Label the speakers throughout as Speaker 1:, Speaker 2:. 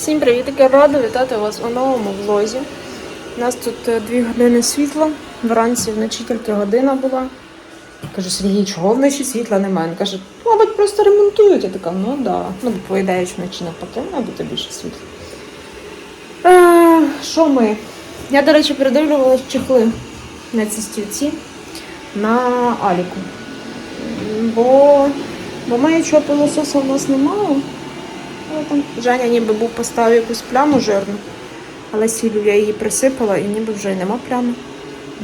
Speaker 1: Всім привіт! Я рада вітати вас у новому влозі. У нас тут е, дві години світла. Вранці вночі тільки година була. Кажу, Сергій, чого вночі світла немає? Він каже, мабуть, просто ремонтують. Я така, ну да. Ну, бо по ідеї ж вночі навпаки, має бути більше світла. Е, Що ми? Я, до речі, передивлювалась чехли на ці стільці на Аліку. Бо, бо маючого пилососа в нас немає. Там Женя ніби був поставив якусь пляму жирну, але сіллю я її присипала і ніби вже й нема плями.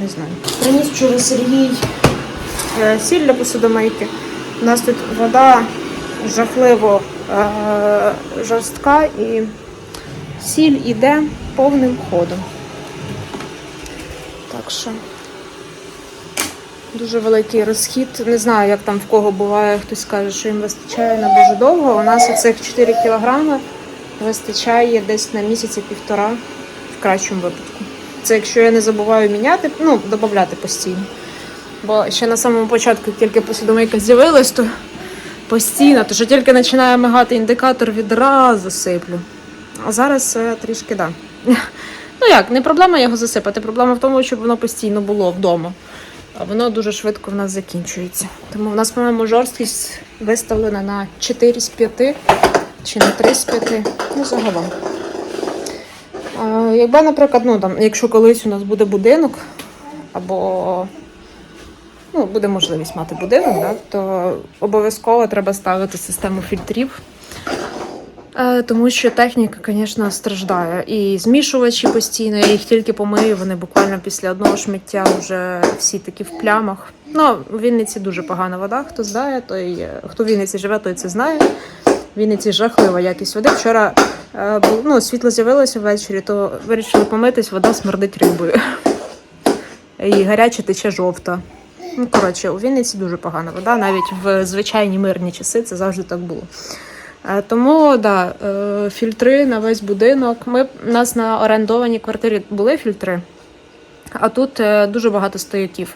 Speaker 1: Не знаю. Приніс вчора Сергій е, сіль для посудомийки. У нас тут вода жахливо е, жорстка і сіль іде повним ходом. Так що дуже великий розхід. Не знаю, як там в кого буває, хтось каже, що їм вистачає на дуже довго. У нас оцих 4 кілограми вистачає десь на місяці півтора в кращому випадку. Це якщо я не забуваю міняти, ну, додати постійно. Бо ще на самому початку, тільки посудомийка з'явилась, то постійно, то що тільки починає мигати індикатор, відразу сиплю. А зараз е, трішки да. Ну як, не проблема його засипати. Проблема в тому, щоб воно постійно було вдома. А воно дуже швидко в нас закінчується. Тому в нас, по-моєму, жорсткість виставлена на 4 з 5 чи на 3 з 5. Ну, загалом. Якби, наприклад, ну, там, якщо колись у нас буде будинок, або ну, буде можливість мати будинок, да, то обов'язково треба ставити систему фільтрів. Е, Тому що техніка, звісно, страждає. І змішувачі постійно, я їх тільки помию, вони буквально після одного шмиття вже всі такі в плямах. Ну, у Вінниці дуже погана вода. Хто знає, той е, хто в Вінниці живе, той це знає. В Вінниці жахлива якість води. Вчора е, ну, світло з'явилося ввечері, то вирішили помитись, вода смердить рибою. І гаряча тече жовта. Ну, коротше, у Вінниці дуже погана вода, навіть в звичайні мирні часи це завжди так було. Е, Тому да, е, фільтри на весь будинок. Ми у нас на орендованій квартирі були фільтри, а тут е, дуже багато стояків.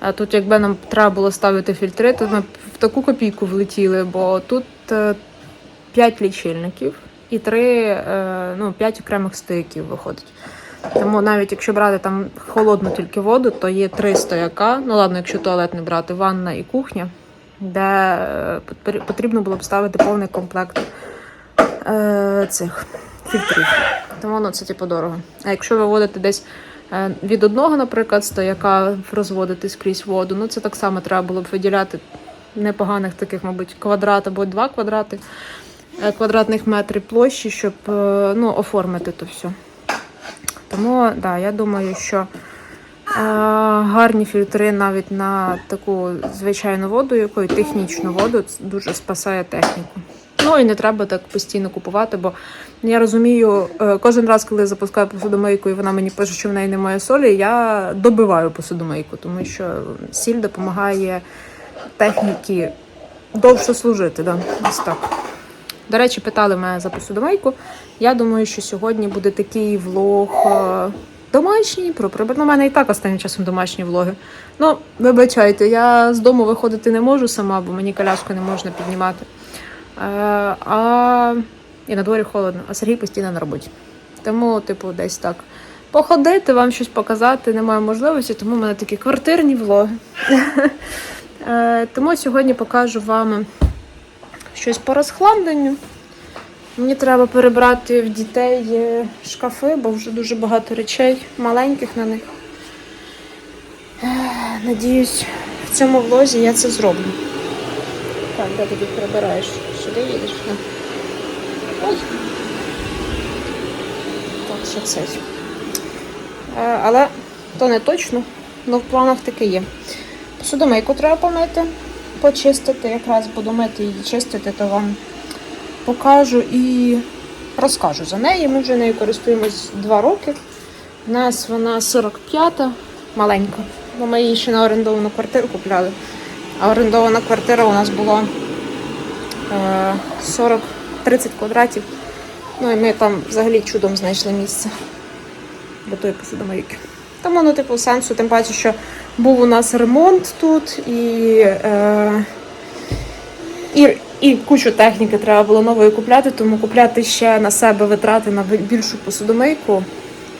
Speaker 1: А тут, якби нам треба було ставити фільтри, то ми в таку копійку влетіли, бо тут 5 лічильників і 3, ну, 5 окремих стояків виходить. Тому навіть якщо брати там холодну тільки воду, то є три стояка. Ну ладно, якщо туалет не брати, ванна і кухня, де е, потрібно було б ставити повний комплект е, цих фільтрів. Тому ну, це типу дорого. А якщо виводити десь е, від одного, наприклад, стояка розводити скрізь воду, ну це так само треба було б виділяти непоганих таких, мабуть, квадрат або два квадрати е, квадратних метрів площі, щоб ну, оформити то все. Тому да, я думаю, що гарні фільтри навіть на таку звичайну воду, якою технічну воду, дуже спасає техніку. Ну і не треба так постійно купувати, бо я розумію, е, кожен раз, коли я запускаю посудомийку, і вона мені пише, що в неї немає солі, я добиваю посудомийку, тому що сіль допомагає техніці довше служити. Да? Ось так. До речі, питали мене за посудомийку. Я думаю, що сьогодні буде такий влог домашній про прибирання. У мене і так останнім часом домашні влоги. Ну, вибачайте, я з дому виходити не можу сама, бо мені коляску не можна піднімати. Е, а і на дворі холодно, а Сергій постійно на роботі. Тому, типу, десь так. Походити, вам щось показати немає можливості, тому в мене такі квартирні влоги. Е, Тому сьогодні покажу вам щось по розхламленню. Мені треба перебрати в дітей е, шкафи, бо вже дуже багато речей маленьких на них. Е, Надіюсь, в цьому влозі я це зроблю. Так, де ти перебираєш? Сюди їдеш? Ой. Так, що це. Е, Але то не точно, але в планах таке є. Посудомийку треба помити, почистити. Якраз буду мити її чистити, то вам покажу і розкажу за неї. Ми вже нею користуємось 2 роки. У нас вона 45-та, маленька, бо ми її ще на орендовану квартиру купляли. А орендована квартира у нас була е, 40-30 квадратів. Ну і ми там взагалі чудом знайшли місце для тої посудомийки. Тому, ну, типу, сенсу, тим паче, що був у нас ремонт тут і. Е, і І кучу техніки треба було нової купляти, тому купляти ще на себе витрати на більшу посудомийку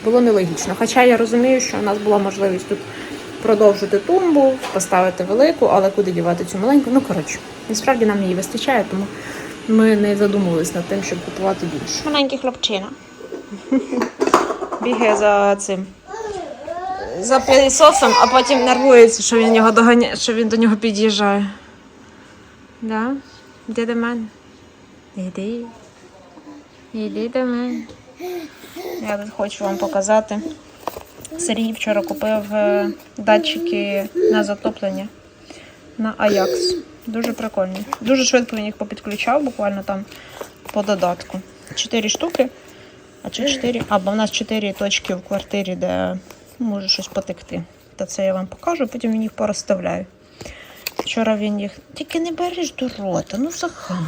Speaker 1: було нелогічно. Хоча я розумію, що у нас була можливість тут продовжити тумбу, поставити велику, але куди дівати цю маленьку? Ну коротше, насправді нам її вистачає, тому ми не задумувались над тим, щоб купувати більше. Маленький хлопчина. Бігає за цим. За пилісосом, а потім нервується, що він його доганяє, що він до нього під'їжджає. Да? Іди до мене. До мене. Я тут хочу вам показати. Сергій вчора купив е, датчики на затоплення на Ajax. Дуже прикольні. Дуже швидко він їх попідключав, буквально там по додатку. Чотири штуки. А чи чотири? А, бо в нас чотири точки в квартирі, де може щось потекти. Та це я вам покажу, потім він їх порозставляю. Вчора він їх. Тільки не береш до рота, ну Захар.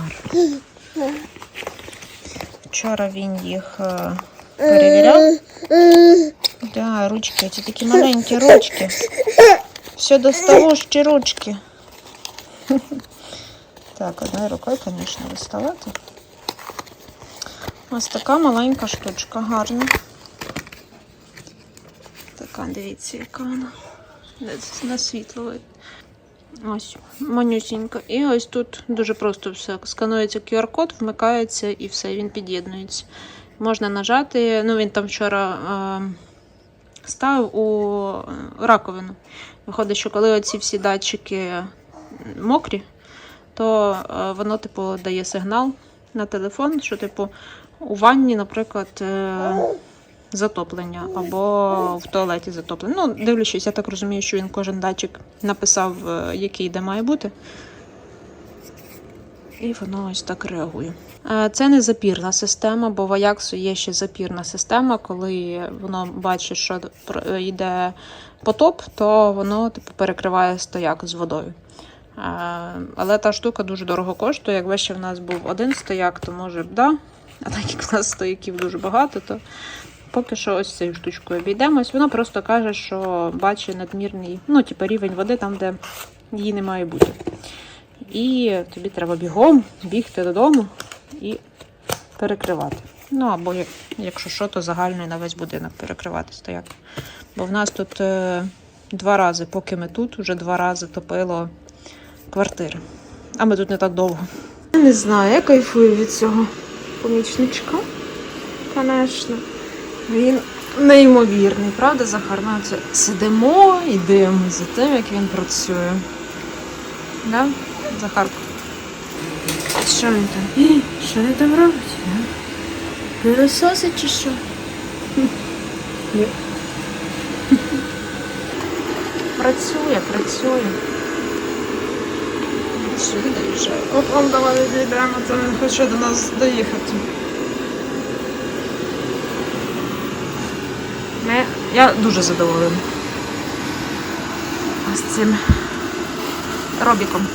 Speaker 1: Вчора він їх е, перевіряв. Да, ручки, ці такі маленькі ручки. Все достающі ручки. Так, одною рукою, звісно, доставати. Ось така маленька штучка, гарна. Така, дивіться, яка вона. На світло. Ось, манюсінька. І ось тут дуже просто все. Сканується QR-код, вмикається і все, він під'єднується. Можна нажати. Ну, він там вчора е, ставив у раковину. Виходить, що коли оці всі датчики мокрі, то е, воно, типу, дає сигнал на телефон, що, типу, у ванні, наприклад, е, затоплення або в туалеті затоплення. Ну, дивлячись, я так розумію, що він кожен датчик написав, е, який де має бути. І воно ось так реагує. Е, Це не запірна система, бо в Аяксу є ще запірна система, коли воно бачить, що йде потоп, то воно типу, перекриває стояк з водою. Е, Але та штука дуже дорого коштує. Якби ще в нас був один стояк, то може б да. А так як в нас стояків дуже багато, то поки що ось цією штучкою обійдемось. Воно просто каже, що бачить надмірний, ну, типу, рівень води там, де її не має бути. І тобі треба бігом бігти додому і перекривати. Ну або якщо що, то загальний на весь будинок перекривати стояк. Бо в нас тут е, два рази, поки ми тут, вже два рази топило квартири. А ми тут не так довго. Не знаю, я кайфую від цього помічничка. Звісно. Він неймовірний, правда, Захар? Ми оце сидимо і дивимося за тим, як він працює. Да? Захарко? Що він там? Що він там робить? а? Пилососить чи що? Ні. Працює, працює. Що він доїжджає? Он давай відійдемо, то він хоче до нас доїхати. Ми... Я дуже задоволена. Ось цим робіком.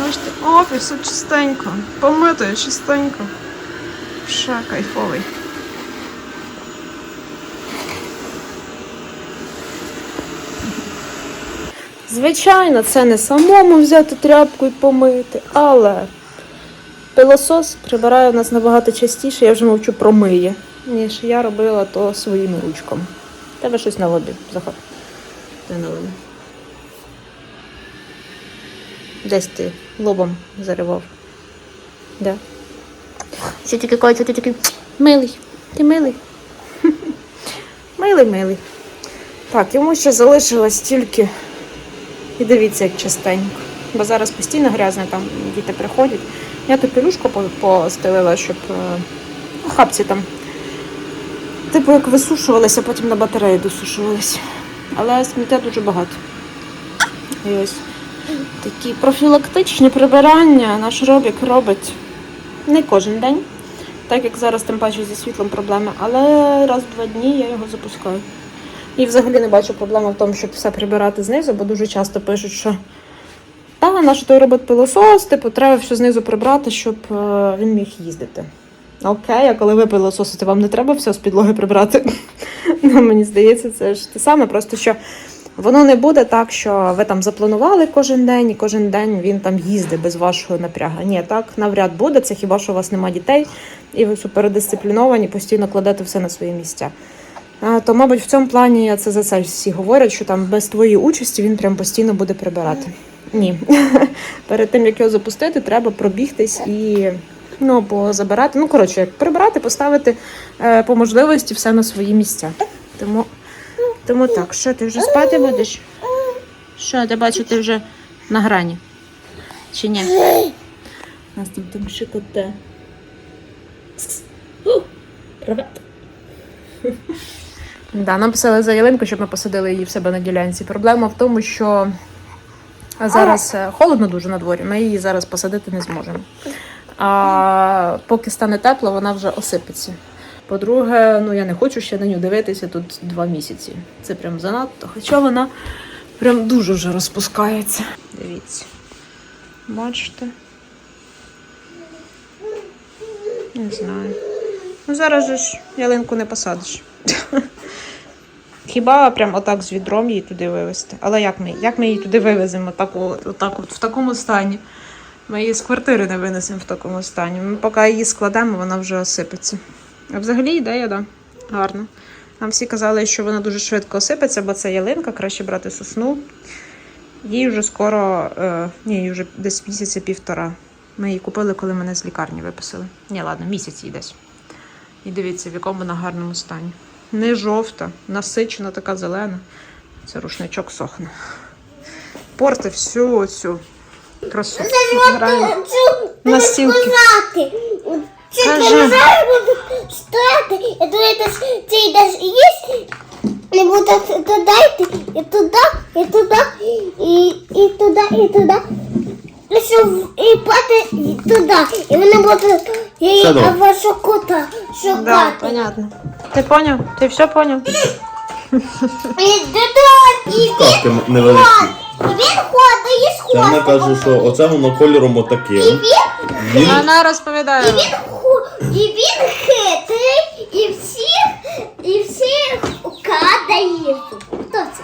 Speaker 1: Бачите, офіс все чистенько, помито чистенько. Ще кайфовий. Звичайно, це не самому взяти тряпку і помити, але пилосос прибирає нас набагато частіше, я вже мовчу про миє, ніж я робила то своїми ручками. Тебе щось на лобі, Захар. Де на лобі? Десь ти лобом заривав. Да. Ще тільки Котя, ти такий милий. Ти милий. Милий, милий. Так, йому ще залишилось тільки. І дивіться, як частенько. Бо зараз постійно грязно, там діти приходять. Я ту пілюшку постелила, щоб е, ну, хапці там. Типу як висушувалися, потім на батареї досушувалися. Але сміття дуже багато. І ось такі профілактичні прибирання наш робік робить не кожен день, так як зараз тим паче зі світлом проблеми, але раз в два дні я його запускаю. І взагалі не бачу проблеми в тому, щоб все прибирати знизу, бо дуже часто пишуть, що та, наш той робот пилосос, типу, треба все знизу прибрати, щоб е, він міг їздити. Окей, а коли ви пилососите, вам не треба все з підлоги прибрати. ну, мені здається, це ж те саме, просто що
Speaker 2: Воно не буде так, що ви там запланували кожен день, і кожен день він там їздить без вашого напрягу. Ні, так навряд буде. Це хіба що у вас немає дітей, і ви супердисципліновані, постійно кладете все на свої місця. То, мабуть, в цьому плані це за це всі говорять, що там без твоєї участі він прям постійно буде прибирати. Ні. Перед тим як його запустити, треба пробігтись і ну, позабирати. Ну, коротше, як прибирати, поставити е, по можливості все на свої місця. Тому, тому так, що ти вже спати будеш? Що, я бачу, ти вже на грані. Чи ні? Нас там там шикоте. Да, нам писали за ялинку, щоб ми посадили її в себе на ділянці. Проблема в тому, що зараз е, холодно дуже на дворі, ми її зараз посадити не зможемо. А поки стане тепло, вона вже осипеться. По-друге, ну я не хочу ще на нього дивитися тут два місяці. Це прям занадто. Хоча вона прям дуже вже розпускається. Дивіться. Бачите? Не знаю. Ну зараз же ж ялинку не посадиш. Хіба прям отак з відром її туди вивезти? Але як ми, як ми її туди вивеземо так, от, отак от, в такому стані? Ми її з квартири не винесемо в такому стані. Ми поки її складемо, вона вже осипеться. А взагалі ідея, да, гарна. Нам всі казали, що вона дуже швидко осипеться, бо це ялинка, краще брати сосну. Їй вже скоро, е, ні, їй вже десь місяця півтора. Ми її купили, коли мене з лікарні виписали. Ні, ладно, місяць їй десь. І дивіться, в якому вона гарному стані. Не жовта, насичена, така зелена. Це рушничок сохне. Порти всю цю красу. Грає. Настілки.
Speaker 3: Це
Speaker 2: Кажи.
Speaker 3: стояти, і десь ти йдеш і буду туди йти, і туди, і туди, і, і туди, і туди. І, щоб, і пати і туди. І вони будуть її
Speaker 4: Все добре.
Speaker 3: вашу кота
Speaker 2: Да,
Speaker 3: шукати.
Speaker 2: понятно. Ти поняв? Ти все поняв?
Speaker 3: І туди, і
Speaker 4: невеличкі.
Speaker 3: І він ходить, і
Speaker 4: Це вона каже, що оце воно кольором отаким.
Speaker 3: Він
Speaker 4: Він
Speaker 2: Вона розповідає.
Speaker 3: І він, ху- і він хитрий, і всіх, і всіх крадає. Хто це?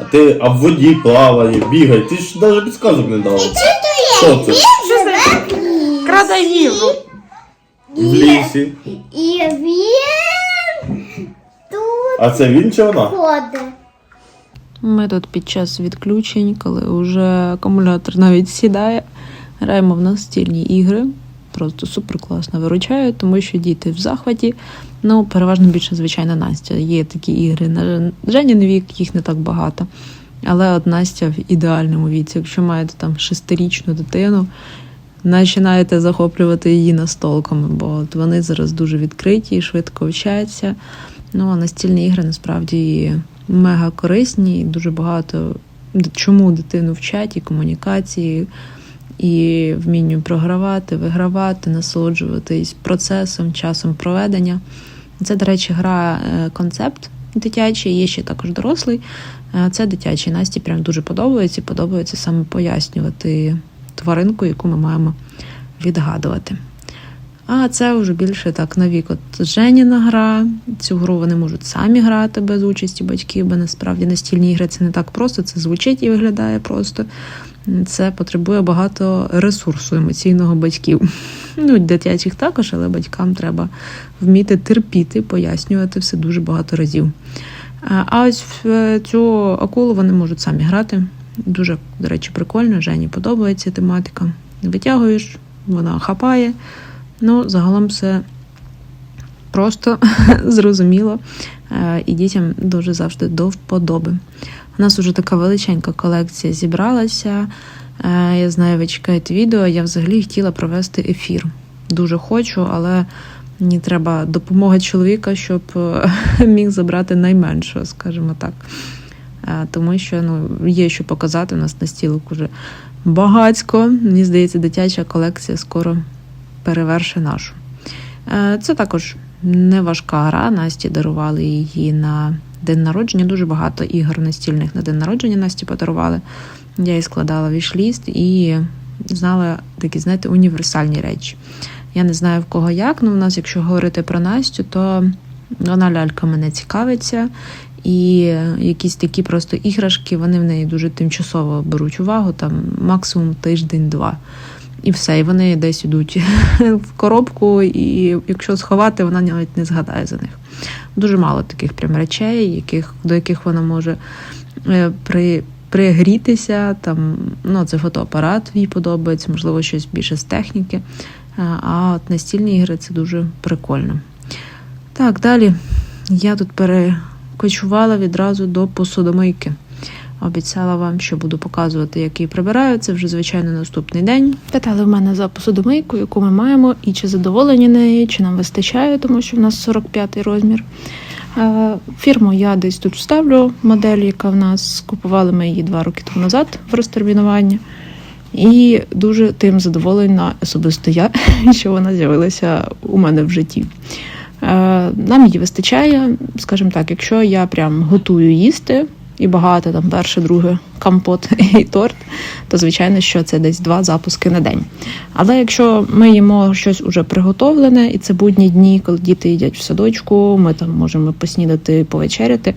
Speaker 4: а ти а в воді плаває, бігає. Ти ж навіть підсказок не дала.
Speaker 3: І читує.
Speaker 4: Що це?
Speaker 3: Він живе в лісі.
Speaker 2: Краде їжу.
Speaker 4: В лісі.
Speaker 3: І він тут
Speaker 4: А це він чи вона?
Speaker 3: ходить.
Speaker 1: Тут під час відключень, коли вже акумулятор навіть сідає, граємо в настільні ігри. Просто супер класно виручають, тому що діти в захваті. Ну, переважно більше, звичайно, Настя. Є такі ігри. На Женін вік їх не так багато. Але от Настя в ідеальному віці. Якщо маєте там шестирічну дитину, починаєте захоплювати її настолками, бо от вони зараз дуже відкриті і швидко вчаться. Ну, а настільні ігри насправді мега корисні і дуже багато чому дитину вчать і комунікації, і вмінню програвати, вигравати, насолоджуватись процесом, часом проведення. Це, до речі, гра е, концепт дитячий, є ще також дорослий. Е, Це дитячий. Насті прям дуже подобається подобається саме пояснювати тваринку, яку ми маємо відгадувати. А це вже більше так на вік. От Женіна гра. Цю гру вони можуть самі грати без участі батьків, бо насправді настільні ігри це не так просто, це звучить і виглядає просто. Це потребує багато ресурсу емоційного батьків. Ну, дитячих також, але батькам треба вміти терпіти, пояснювати все дуже багато разів. А ось в е, цю акулу вони можуть самі грати. Дуже, до речі, прикольно. Жені подобається тематика. Витягуєш, вона хапає. Ну, загалом все просто зрозуміло. Е, І дітям дуже завжди до вподоби. У нас уже така величенька колекція зібралася. Е, Я знаю, ви чекаєте відео. Я взагалі хотіла провести ефір. Дуже хочу, але мені треба допомога чоловіка, щоб е, міг забрати найменшого, скажімо так. Тому що ну, є що показати. У нас на стілок уже багацько. Мені здається, дитяча колекція скоро переверши нашу. Е, Це також не важка гра. Насті дарували її на день народження. Дуже багато ігор настільних на день народження Насті подарували. Я її складала вішліст і знала такі, знаєте, універсальні речі. Я не знаю в кого як, але в нас, якщо говорити про Настю, то вона ляльками не цікавиться. І якісь такі просто іграшки, вони в неї дуже тимчасово беруть увагу, там максимум тиждень-два. І все, і вони десь йдуть в коробку, і якщо сховати, вона навіть не згадає за них. Дуже мало таких прям речей, яких, до яких вона може е, при, пригрітися. Там, ну, це фотоапарат їй подобається, можливо, щось більше з техніки. Е, А от настільні ігри це дуже прикольно. Так, далі я тут перекочувала відразу до посудомийки. Обіцяла вам, що буду показувати, як її прибираю. Це вже звичайно наступний день. Питали в мене за посудомийку, яку ми маємо, і чи задоволені нею, чи нам вистачає, тому що в нас 45-й розмір. Фірму я десь тут вставлю модель, яка в нас купували ми її два роки тому назад в розтермінування. І дуже тим задоволена особисто я, що вона з'явилася у мене в житті. Нам її вистачає, скажімо так, якщо я прям готую їсти і багато там перше, друге компот і торт, то звичайно, що це десь два запуски на день. Але якщо ми їмо щось уже приготовлене, і це будні дні, коли діти їдять в садочку, ми там можемо поснідати, повечеряти,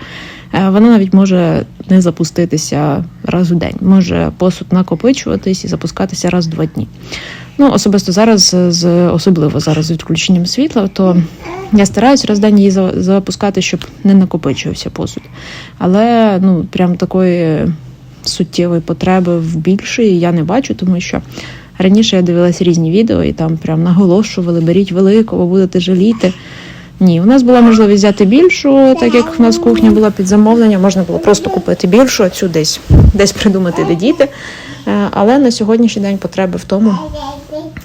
Speaker 1: е, воно навіть може не запуститися раз у день. Може посуд накопичуватись і запускатися раз в два дні. Ну, особисто зараз, з особливо зараз з відключенням світла, то я стараюсь раз день її запускати, щоб не накопичувався посуд. Але ну, прям такої суттєвої потреби в більшої я не бачу, тому що раніше я дивилася різні відео і там прям наголошували, беріть великого, будете жаліти. Ні, у нас була можливість взяти більшу, так як в нас кухня була під замовлення, можна було просто купити більшу, а цю десь, десь придумати, де діти. Е, Але на сьогоднішній день потреби в тому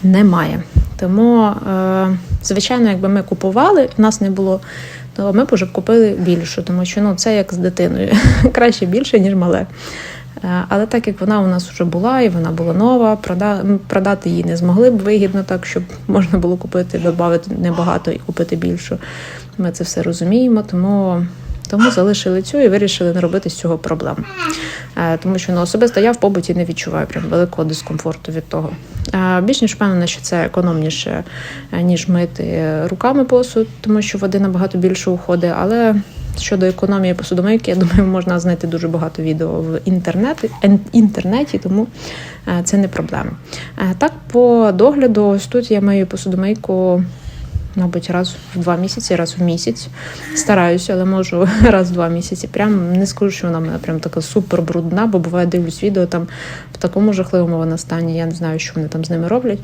Speaker 1: немає. Тому, е, звичайно, якби ми купували, в нас не було, то ми б вже купили більшу, тому що ну, це як з дитиною. Краще більше, ніж мале. Е, Але так як вона у нас вже була і вона була нова, прода- продати її не змогли б вигідно, так щоб можна було купити, додати небагато і купити більшу. Ми це все розуміємо, тому, тому залишили цю і вирішили не робити з цього проблем. Е, Тому що ну, особисто я в побуті не відчуваю прям великого дискомфорту від того. Е, Більш ніж впевнена, що це економніше, ніж мити руками посуд, тому що води набагато більше уходить. Але щодо економії посудомийки, я думаю, можна знайти дуже багато відео в інтернеті, тому е, це не проблема. Е, Так, по догляду, ось тут я маю посудомийку. Мабуть, раз в два місяці, раз в місяць. Стараюся, але можу раз в два місяці. Прям не скажу, що вона в мене прям така супер брудна, бо буває дивлюсь відео там в такому жахливому вона стані. Я не знаю, що вони там з ними роблять.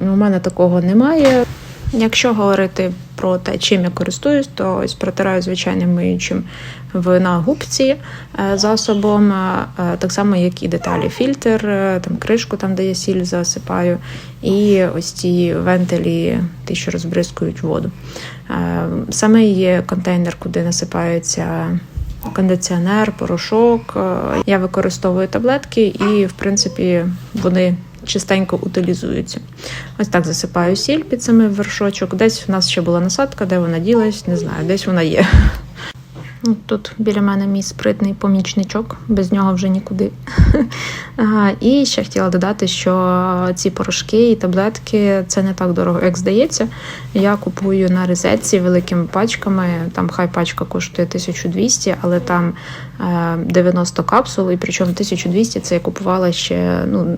Speaker 1: У мене такого немає. Якщо говорити про те, чим я користуюсь, то ось протираю звичайним миючим в губці е, засобом, е, е, так само, як і деталі. Фільтр, там кришку, там де я сіль засипаю, і ось ці вентилі, ті, що розбризкують воду. Саме є контейнер, куди насипається кондиціонер, порошок. Я використовую таблетки, і в принципі вони чистенько утилізуються. Ось так засипаю сіль під самий вершочок. Десь в нас ще була насадка, де вона ділась, не знаю, десь вона є. Ну, Тут біля мене мій спритний помічничок, без нього вже нікуди. І ще хотіла додати, що ці порошки і таблетки це не так дорого, як здається. Я купую на розетці великими пачками. Там хай пачка коштує 1200, але там е, 90 капсул, і причому 1200 це я купувала ще ну,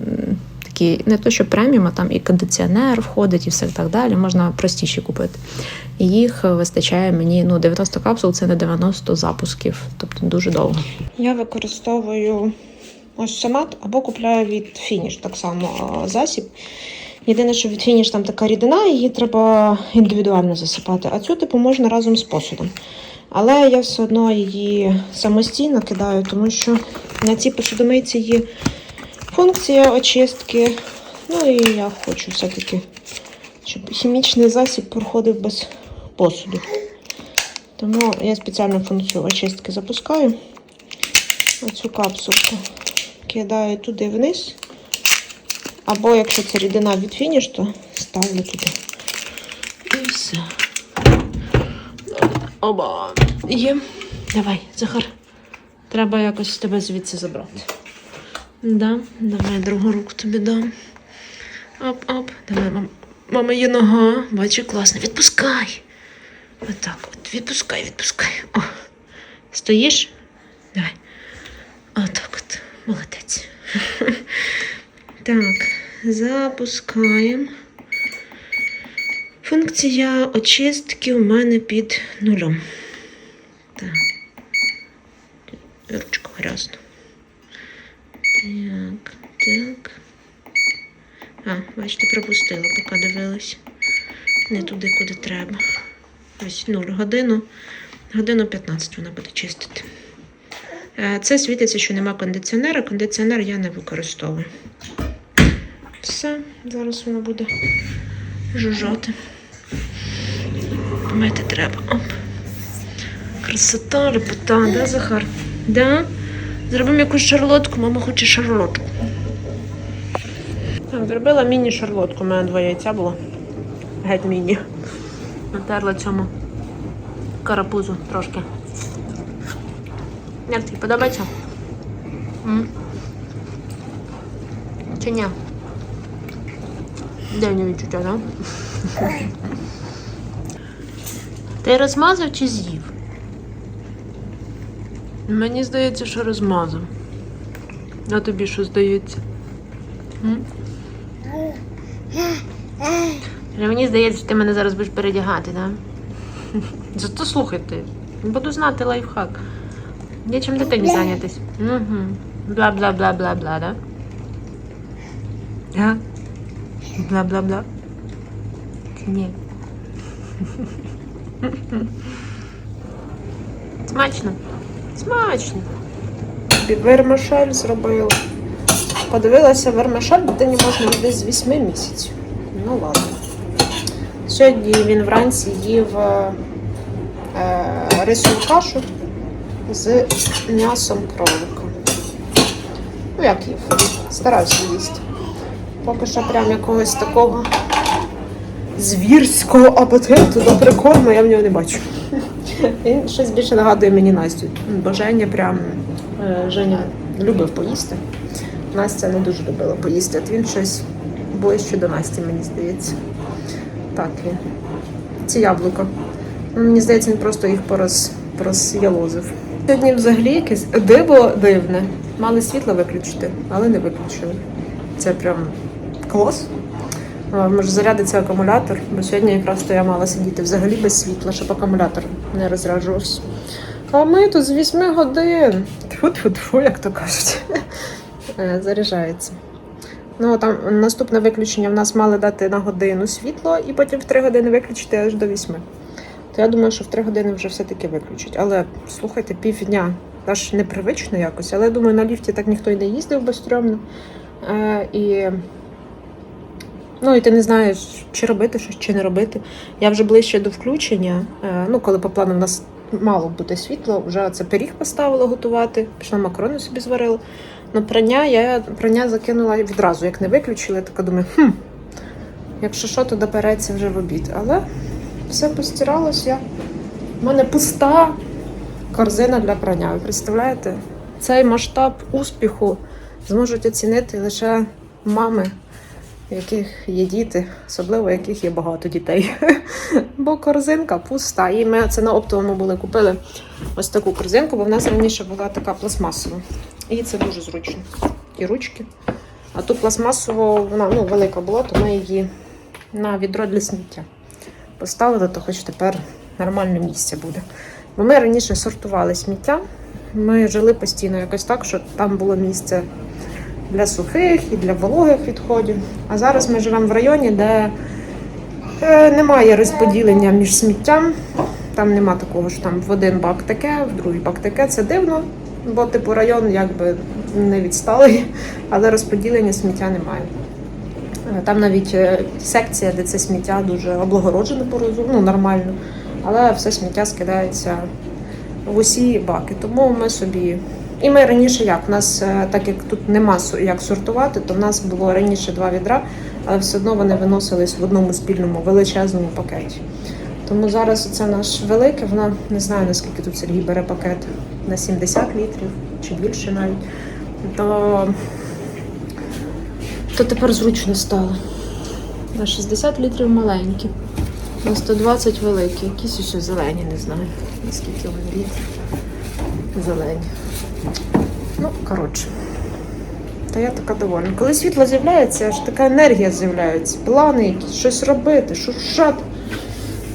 Speaker 1: такі, не то, що преміум, а там і кондиціонер входить, і все так далі. Можна простіші купити. Їх вистачає мені ну, 90 капсул це не 90 запусків, тобто дуже довго. Я використовую ось самат або купляю від фініш так само засіб. Єдине, що від фініш там така рідина, її треба індивідуально засипати, а цю типу можна разом з посудом. Але я все одно її самостійно кидаю, тому що на цій посудомийці є функція очистки. Ну і я хочу все-таки, щоб хімічний засіб проходив без посуду. Тому я спеціальну функцію очистки запускаю. Оцю капсулку кидаю туди вниз. Або якщо це рідина від фініш, то ставлю туди. І все. Оба. Є. Давай, Захар. Треба якось тебе звідси забрати. Да, давай другу руку тобі дам. Оп-оп. Давай, мам. Мама є нога. Бачу, класно. Відпускай. Отак, от відпускай, відпускай. О, Стоїш? Давай. Отак от. Молодець. Так, запускаємо. Функція очистки у мене під нулем. Так. Ручку грязну. Так, так. А, бачите, пропустила, поки дивилась. Не туди, куди треба. Ось 0 годину. Годину 15 вона буде чистити. Е, Це світиться, що нема кондиціонера. Кондиціонер я не використовую. Все, зараз воно буде жужжати. Помити треба. Оп. Красота, лепота, да, Захар? Да? Зробимо якусь шарлотку, мама хоче шарлотку. Так, зробила міні-шарлотку. У мене два яйця було. Геть міні. Натерла цьому карапузу трошки. Як тобі подобається? М? Чи ні? Дивні відчуття, так? Да? Ти розмазав чи з'їв? Мені здається, що розмазав. А тобі що здається? М? Мені здається, що ти мене зараз будеш передягати, так? Зато слухайте, буду знати лайфхак. Є чим дитині зайнятись. Угу. Бла-бла-бла-бла-бла, да? Ага. Бла-бла-бла. Ні? Смачно. Смачно. Вермишель зробила. Подивилася вермишель, дитині можна десь з 8 місяців. Ну ладно. Сьогодні він вранці їв е, е, рисову кашу з м'ясом кролика. Ну, як їв? Старався їсти. Поки що прям якогось такого звірського апетиту до прикорму я в нього не бачу. Він щось більше нагадує мені Настю. Бо Женя прям е, Женя любив поїсти. Настя не дуже любила поїсти. От він щось ближче до Насті, мені здається. Так він. Ці яблука. Ну, Мені здається, він просто їх пораз, пороз'ялозив. Сьогодні взагалі якесь диво дивне. Мали світло виключити, але не виключили. Це прям клас. Може зарядиться акумулятор, бо сьогодні якраз то я мала сидіти взагалі без світла, щоб акумулятор не розряджувався. А ми тут з 8 годин. Тьфу-тьфу-тьфу, як то кажуть. Е, Заряджається. Ну, там наступне виключення в нас мали дати на годину світло і потім в 3 години виключити аж до 8. То я думаю, що в 3 години вже все-таки виключать. Але слухайте, півдня. Аж непривично якось. Але я думаю, на ліфті так ніхто й не їздив, бо стрьомно. Е, і Ну, і ти не знаєш, чи робити щось, чи не робити. Я вже ближче до включення. е, Ну, коли по плану в нас мало бути світло, вже це пиріг поставила готувати, пішла макарони собі зварила. Ну, прання я прання закинула відразу, як не виключили, така думаю, хм, якщо що, то допереться вже в обід. Але все постиралося. У мене пуста корзина для прання. Ви представляєте? Цей масштаб успіху зможуть оцінити лише мами в яких є діти, особливо в яких є багато дітей. Бо корзинка пуста. І ми це на оптовому були купили ось таку корзинку, бо в нас раніше була така пластмасова. І це дуже зручно. І ручки. А ту пластмасову, вона ну, велика була, то ми її на відро для сміття поставили, то хоч тепер нормальне місце буде. Бо ми раніше сортували сміття. Ми жили постійно якось так, що там було місце для сухих і для вологих відходів. А зараз ми живемо в районі, де е, немає розподілення між сміттям. Там нема такого, що там в один бак таке, в другий бак таке. Це дивно, бо типу район якби не відсталий, але розподілення сміття немає. Е, Там навіть е, секція, де це сміття дуже облагороджено по ну нормально. Але все сміття скидається в усі баки. Тому ми собі. І ми раніше як? У нас, е, так як тут нема як сортувати, то в нас було раніше два відра, але все одно вони виносились в одному спільному величезному пакеті. Тому зараз це наш великий, вона не знаю наскільки тут Сергій бере пакет на 70 літрів чи більше навіть. То, то тепер зручно стало. На 60 літрів маленькі. На 120 великі. Якісь ще зелені, не знаю, наскільки вони літрів. зелені. Ну, коротше. Та я така довольна. Коли світло з'являється, аж така енергія з'являється. Плани якісь, щось робити, шуршати.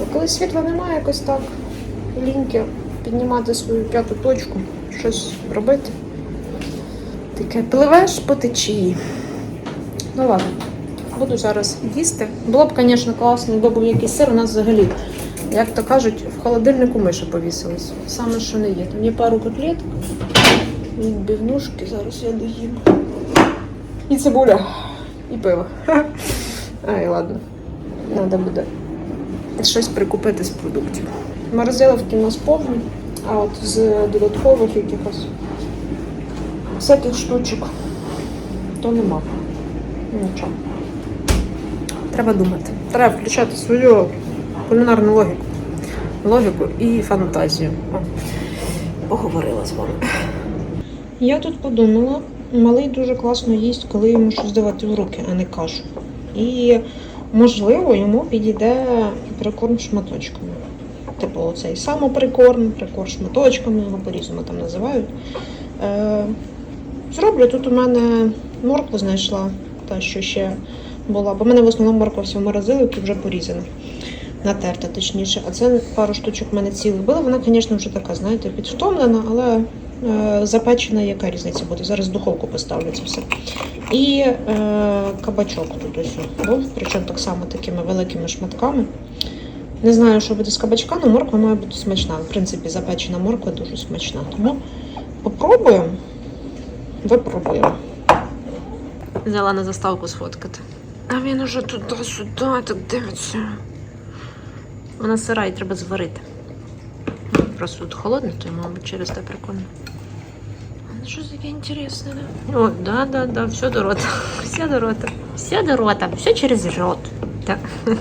Speaker 1: А коли світла немає, якось так ліньки піднімати свою п'яту точку, щось робити. Таке пливеш по течії. Ну ладно, буду зараз їсти. Було б, звісно, класно, якби був якийсь сир, у нас взагалі, як то кажуть, в холодильнику миша повісилась. Саме що не є. Там є пару котлет, відбивнушки, зараз я доїм. І цибуля, і пиво. Ай, ладно. Треба буде щось прикупити з продуктів. Морозиловки у нас повні, а от з додаткових якихось всяких штучок то нема. Нічого. Треба думати. Треба включати свою кулінарну логіку. Логіку і фантазію. О, поговорила з вами. Я тут подумала, малий дуже класно їсть, коли йому щось давати в руки, а не кашу. І можливо йому підійде прикорм шматочками. Типу оцей самоприкорм, прикорм шматочками, його по-різному там називають. Е, зроблю тут у мене моркву знайшла, та що ще була, бо в мене в основному морква вся в морозилці вже порізана. Натерта, точніше. А це пару штучок в мене цілих було. Вона, звісно, вже така, знаєте, підвтомлена, але е, запечена, яка різниця буде. Зараз в духовку поставлю це все. І е, кабачок тут ось був, причому так само такими великими шматками. Не знаю, що буде з кабачка, але морква має бути смачна. В принципі, запечена морква дуже смачна. Тому попробуємо, випробуємо. Взяла на заставку сфоткати. А він уже туди-сюди так дивиться. Вона сира і треба зварити. Ну, Просто тут холодно, то мабуть через те прикольно. Ну що таке інтересне, да? О, да, да, да, все до рота. Все до рота. Все до рота. Все через рот. Так.